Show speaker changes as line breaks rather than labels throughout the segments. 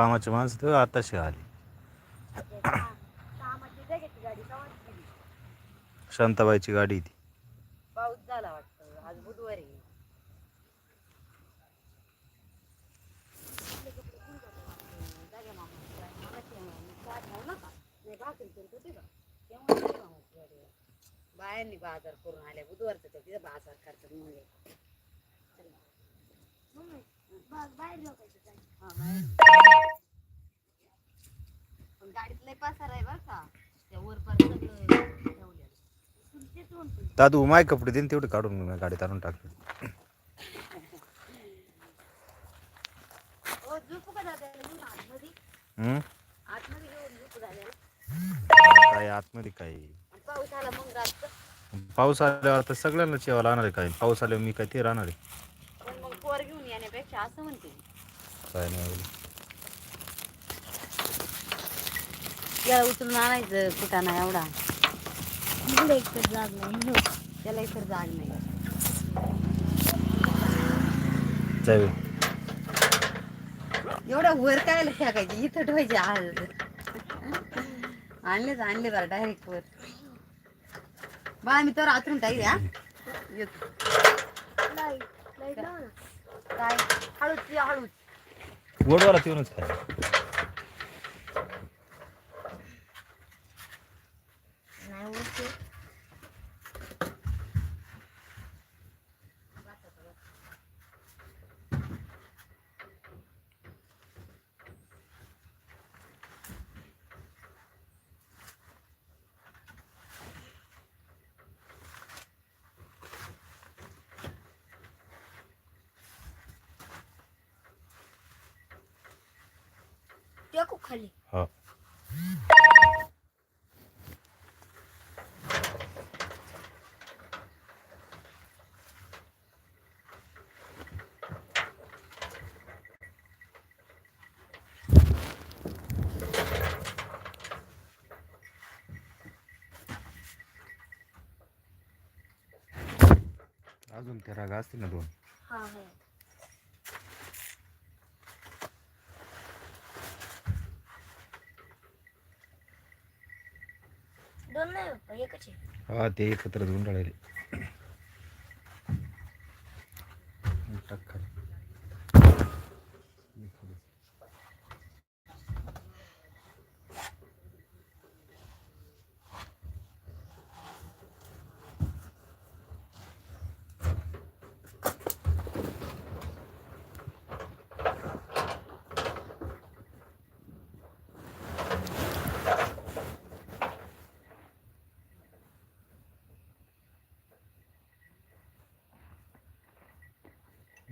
कामाची माणसं तर आताशी आली.
कामाची गाडी
शांताबाईची गाडी ती.
पाऊस झाला वाटतं. आज बुधवार आहे. गाडी बायांनी बाजार करून आल्या. बुधवारचं तर तिथं बाजार करतात म्हणजे हा.
दादू माय कपडे देईन तेवढे काढून मी गाडीत आणून टाकले
ओ, झोपू का दादा? येऊ ना आतमध्ये?
हम्म?
आतमध्ये घेऊन झोपू दादा.
काय आतमध्ये काय
पाऊस आला मग रातचं.
पाऊस आल्यावर तर सगळ्यांना जेवायला राहणार आहे काय पाऊस आल्यावर मी काय ते राहणार आहे
पण मग पोर घेऊन येण्यापेक्षा असं म्हणते.
काय नाही एवढं.
याला उचलून आणायचं कुटाणा एवढा. त्याला इतर जाग नाही
जाऊ
एवढा वर काय फेकायची? इथं ठेवायची आज आणलेच आणले बरं डायरेक्ट वर. बा मी तर आतून टाकले हा. येतो. काय? हळूच या हळूच.
गोडवाला येऊनच काय
खाली.
हा. अजून त्या रागा असतील ना दोन?
हा हा दोन नाही बाप्पा एकच आहे
हा ते एकत्र धुवून राहिले टाक खाली.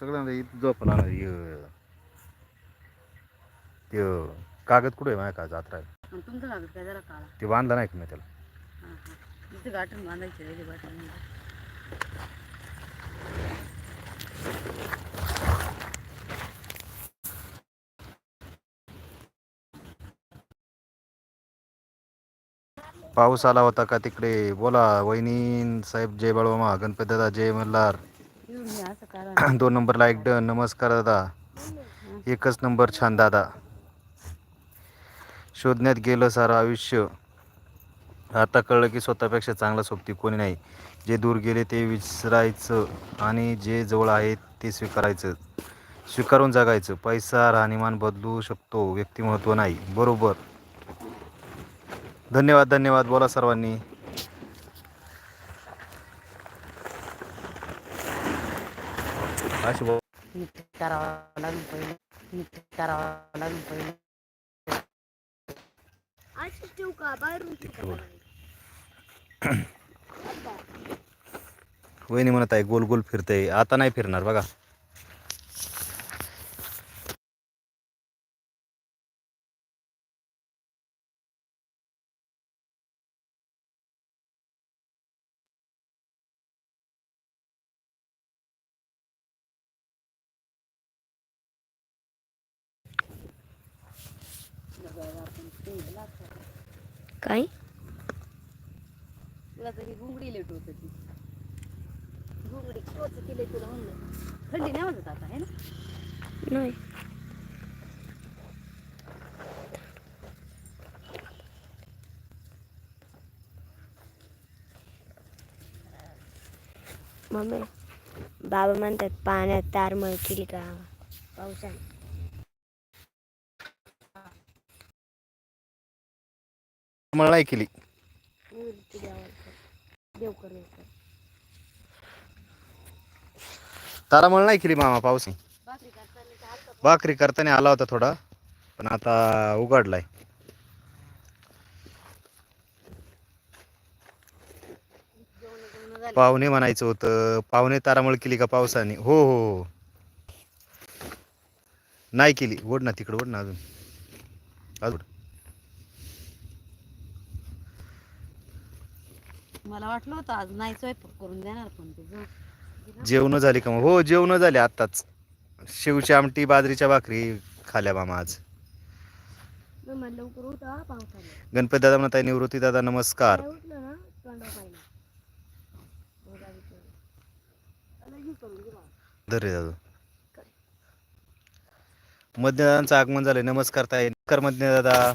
सगळ्यांना इथं झोपला ते कागद कुठे आहे माझ्या का जात्रा आहे
तुमचं लागत काय? जरा
ते बांधलं नाही का मी त्याला?
हा हा. इथं बांधायचे
पाऊस आला होता का तिकडे? बोला वहिनी साहेब जय बाळमामा गणपती दादा जय मल्हार. दोन नंबरला एक डन नमस्कार दादा. एकच नंबर छान दादा. शोधण्यात गेलं सारं आयुष्य. आता कळलं की स्वतःपेक्षा चांगला सोबती कोणी नाही. जे दूर गेले ते विसरायचं आणि जे जवळ आहे ते स्वीकारायचं. स्वीकारून जगायचं. पैसा राहणीमान बदलू शकतो. व्यक्तिमत्व नाही. बरोबर. धन्यवाद धन्यवाद. बोला सर्वांनी. अशी
नीट करावं लागेल पहिलं. नीट करावं लागेल पहिलं.
ठेवू का? बाहेरून ठेवू
वहिनी म्हणत आहे गोल गोल फिरतंय. आता नाही फिरणार बघा.
काय?
तुला तरी घुंगडी लेट होत ती. घुंगडी कोच केले तुला म्हणलं. थंडी नाही वाजत आता आहे ना?
नाही. मम्मी बाबा म्हणतात पाण्यात तारमळ केली का? पावसाने
मला नाही केली.
मला
तारामळ नाही केली मामा पाऊस.
भाकरी करताना
आला होता थोडा पण आता उघडलाय. पाहुणे म्हणायचं होतं पाहुणे तारामळ केली का पावसाने? हो, हो हो. नाही केली. ओढ ना तिकडं ओढ ना अजून. अजून.
मला वाटलं होतं आज नाही स्वयंपाक करून देणार पण ते जो
जेवण झाली का मग? हो जेवण झाले आत्ताच. शिवची आमटी बाजरीच्या भाकरी खाल्या मामा आज.
मग लवकर उठा पावसाने
गणपती दादा म्हणत आहे निवृत्ती दादा नमस्कार.
काय उठलं ना तोंडा पाहिजे.
धर रे दादा. मध्यदादांचं आगमन झालंय. नमस्कार ताई. नमस्कार मध्य दादा